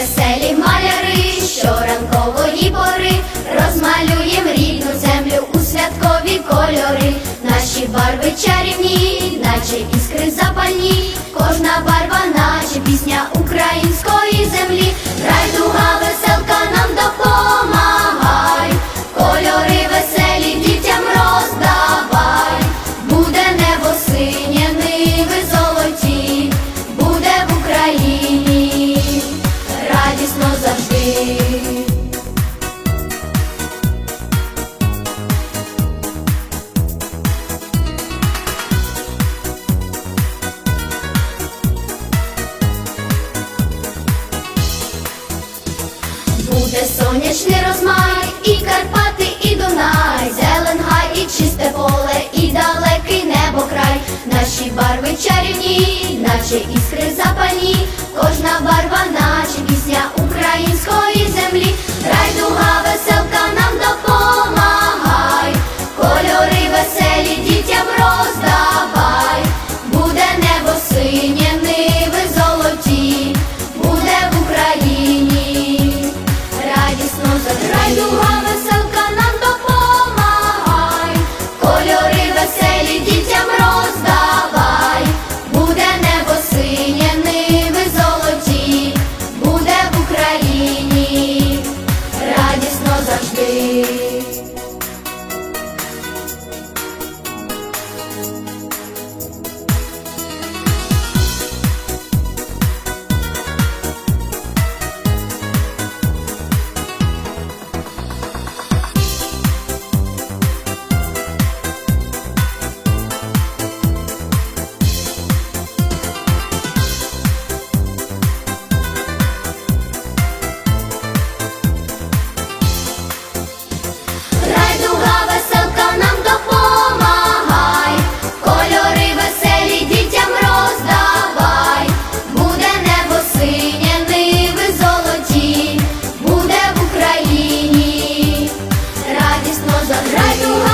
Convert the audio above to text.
веселі маляри, щоранкової пори розмалюєм рідну землю у святкові кольори. Наші барви чарівні, наче іскри запальні, кожна барва, наче пісня української землі. Райдуга Буде сонячний розмай, і Карпати, і Дунай, зелен гай, і чисте поле, і далекий небо край. Наші барви чарівні, наче іскри запані, кожна барва, наче пісня української землі. Райдуга веселка proud me. right to